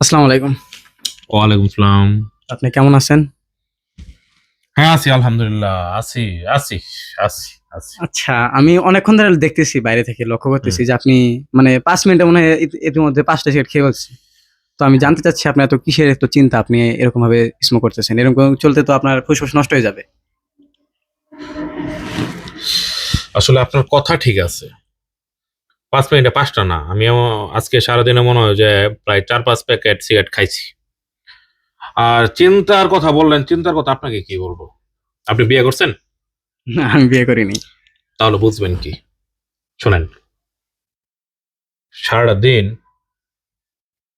আসসালামু আলাইকুম। ওয়ালাইকুম আপনি কেমন আছেন? হ্যাঁ আছি আলহামদুলিল্লাহ। আছি আছি আছি আছি। আচ্ছা আমি অনেকক্ষণ ধরে দেখতেছি বাইরে থেকে লক্ষ্য করতেছি যে আপনি মানে পাঁচ মিনিটে মনে হয় ইতি- ইতিমধ্যে পাঁচটা সিগারেট খেয়ে বলছি তো আমি জানতে চাচ্ছি আপনার এত কিসের এত চিন্তা আপনি এরকম ভাবে স্মোক করতেছেন? এরকম চলতে তো আপনার ফুসফুস নষ্ট হয়ে যাবে। আসলে আপনার কথা ঠিক আছে। পাঁচ মিনিটে পাঁচটা না আমি আজকে সারাদিনে মনে হয় যে প্রায় চার পাঁচ প্যাকেট সিগারেট খাইছি। আর চিন্তার কথা বললেন চিন্তার কথা আপনাকে কি বলব? আপনি বিয়ে করছেন? না আমি বিয়ে করিনি। তাহলে বুঝবেন কি। শোনেন। সারাটা দিন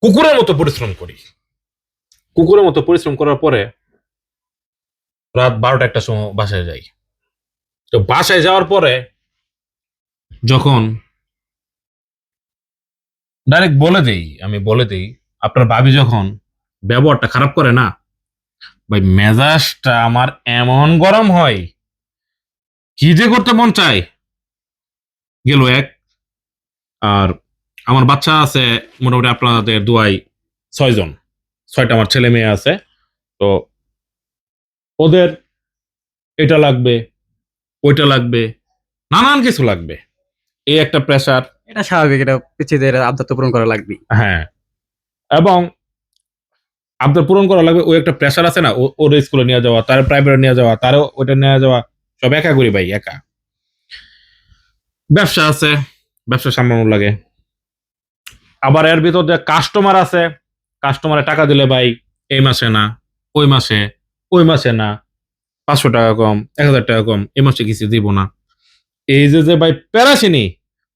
কুকুরের মতো পরিশ্রম করি। কুকুরের মতো পরিশ্রম করার পরে রাত বারোটা একটা সময় বাসায় যাই। তো বাসায় যাওয়ার পরে যখন ডাইরেক্ট বলে দেই, আমি বলে দেই, আপনার ভাবি যখন ব্যবহারটা খারাপ করে না, ভাই মেজাজটা আমার এমন গরম হয়, কি যে করতে মন চায়। গেল এক, আর আমার বাচ্চা আছে মোটামুটি আপনাদের দুয়াই ছয়জন ছয়টা আমার ছেলে মেয়ে আছে, তো ওদের এটা লাগবে ওইটা লাগবে। নানান কিছু লাগবে। এই একটা প্রেশার এটা স্বাভাবিক এটা পিছিয়ে আবদার তো পূরণ করা লাগবে হ্যাঁ। এবং আপনার পূরণ করা লাগবে ওই একটা প্রেশার আছে না ওর স্কুলে নিয়ে যাওয়া তার প্রাইভেটে নিয়ে যাওয়া তারও ওইটা নিয়ে যাওয়া সব একা করি ভাই একা। ব্যবসা আছে ব্যবসা সামলানো লাগে। আবার এর ভিতর যে কাস্টমার আছে কাস্টমারে টাকা দিলে ভাই এই মাসে না ওই মাসে ওই মাসে না পাঁচশো টাকা কম এক হাজার টাকা কম এই মাসে কিছু দিব না। এই যে যে ভাই প্যারাসিনি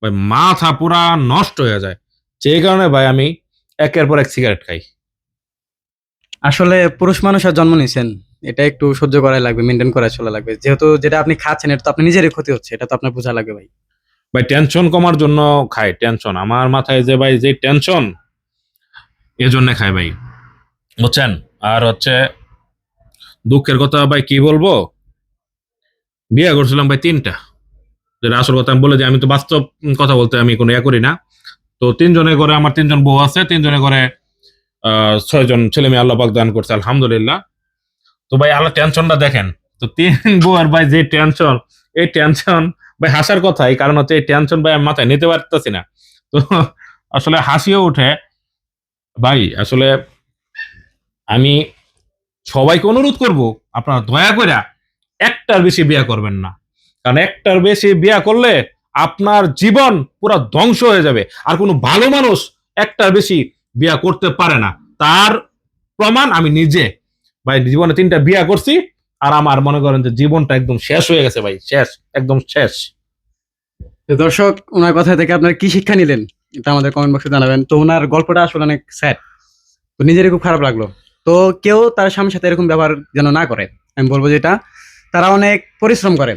ভাই মাথা পুরা নষ্ট হয়ে যায়। সেই কারণে ভাই আমি একের পর এক সিগারেট খাই। আসলে পুরুষ মানুষ আর জন্ম নিয়েছেন এটা একটু সহ্য করাই লাগবে মেনটেন করা চলা লাগবে। যেহেতু যেটা আপনি খাচ্ছেন এটা তো আপনার নিজেরই ক্ষতি হচ্ছে এটা তো আপনার বোঝা লাগবে ভাই। ভাই টেনশন কমার জন্য খাই টেনশন আমার মাথায় যে ভাই যে টেনশন এজন্য খাই ভাই। বুঝছেন? আর হচ্ছে দুঃখের কথা ভাই, কি বলব? বিয়ে করছিলাম ভাই তিনটা। আসল কথা আমি বলে যে আমি তো বাস্তব কথা বলতে আমি কোনো ইয়ে করি না। তো তিনজনে করে আমার তিনজন বউ আছে তিনজনে করে ছয়জন ছেলে মেয়ে আল্লাহ পাক দান করছে, আলহামদুলিল্লাহ। তো ভাই, আল্লাহ টেনশনটা দেখেন। তো তিন বউ আর ভাই, যে টেনশন এই টেনশন ভাই, হাসার কথাই কারণ হচ্ছে এই টেনশন ভাই মাথায় নিতে পারতেছি না। তো আসলে হাসিও উঠে ভাই, আসলে আমি সবাইকে অনুরোধ করব, আপনারা দয়া করে একটার বেশি বিয়া করবেন না। কারণ একটার বেশি বিয়া করলে আপনার জীবন পুরো ধ্বংস হয়ে যাবে। আর কোনো ভালো মানুষ একটার বেশি বিয়া করতে পারে না। তার প্রমাণ আমি নিজে। ভাই, জীবনে তিনটা বিয়ে করছি, আর আমার মনে করেন যে জীবনটা একদম শেষ হয়ে গেছে ভাই। শেষ, একদম শেষ। দর্শক, ওনার কথা থেকে আপনার কি শিক্ষা নিলেন? এটা আমাদের কমেন্ট বক্সে জানাবেন। তো ওনার গল্পটা আসলে অনেক স্যাড নিজেরই খুব খারাপ লাগল। তো কেউ তার স্বামীর সাথে এরকম ব্যবহার যেন না করে, আমি বলব যেটা তারা অনেক পরিশ্রম করে।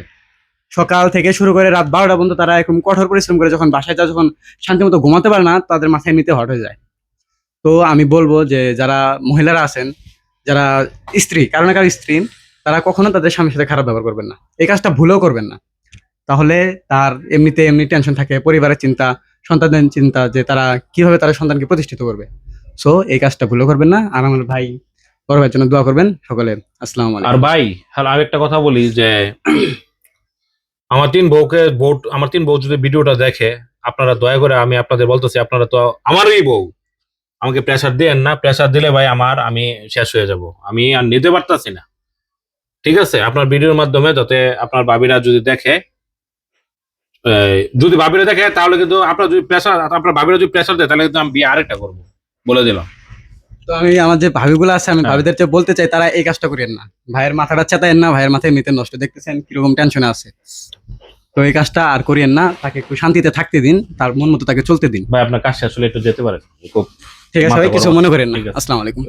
সকাল থেকে শুরু করে রাত বারোটা পর্যন্ত তারা এরকম কঠোর পরিশ্রম করে, যখন বাসায় যায়, যখন শান্তি মতো ঘুমাতে পারে না, তাদের মাথায় এমনিতে হট হয়ে যায়। তো আমি বলব যে যারা মহিলারা আছেন, যারা স্ত্রী, কারও না কারও স্ত্রী, তারা কখনো তাদের স্বামীর সাথে খারাপ ব্যবহার করবেন না। এই কাজটা ভুলেও করবেন না। তাহলে তার এমনিতে এমনি টেনশন থাকে, পরিবারের চিন্তা, সন্তানদের চিন্তা, যে তারা কীভাবে তারা সন্তানকে প্রতিষ্ঠিত করবে। সো এই কাজটা ভুলেও করবেন না। আর আমার ভাই বড় ভাইয়ের জন্য দোয়া করবেন সকলে। আসসালামু আর ভাই, হ্যালো আমি একটা কথা বলি যে, আমার তিন বউকে বউ আমার তিন বউ যদি ভিডিওটা দেখে, আপনারা দয়া করে আমি আপনাদের বলতেছি, আপনারা তো আমারই বউ। আমাকে প্রেসার দেন না। প্রেসার দিলে ভাই আমার, আমি শেষ হয়ে যাব। আমি আর নিতে পারতাছি না। ঠিক আছে? আপনার ভিডিওর মাধ্যমে যাতে আপনার বাবিরা যদি দেখে যদি বাবিরা দেখে, তাহলে কিন্তু আপনার যদি প্রেসার আপনার বাবিরা যদি প্রেশার দেয়, তাহলে কিন্তু আমি বিয়ে আরেকটা করব। বলে দিলাম। তো আমি আমার যে ভাবিগুলো আছে আমি ভাবিদের যে বলতে চাই তারা এই কাজটা করেন না। ভাইয়ের মাথাটা চেতায়েন না ভাইয়ের মাথায় নিতে নষ্ট। দেখতেছেন কীরকম টেনশনে আছে। তো এই কাজটা আর করিয়েন না তাকে একটু শান্তিতে থাকতে দিন তার মন মতো তাকে চলতে দিন। ভাই আপনার কাজ আসলে একটু যেতে পারেন। খুব ঠিক আছে ভাই কিছু মনে করেন না। আসসালামু আলাইকুম।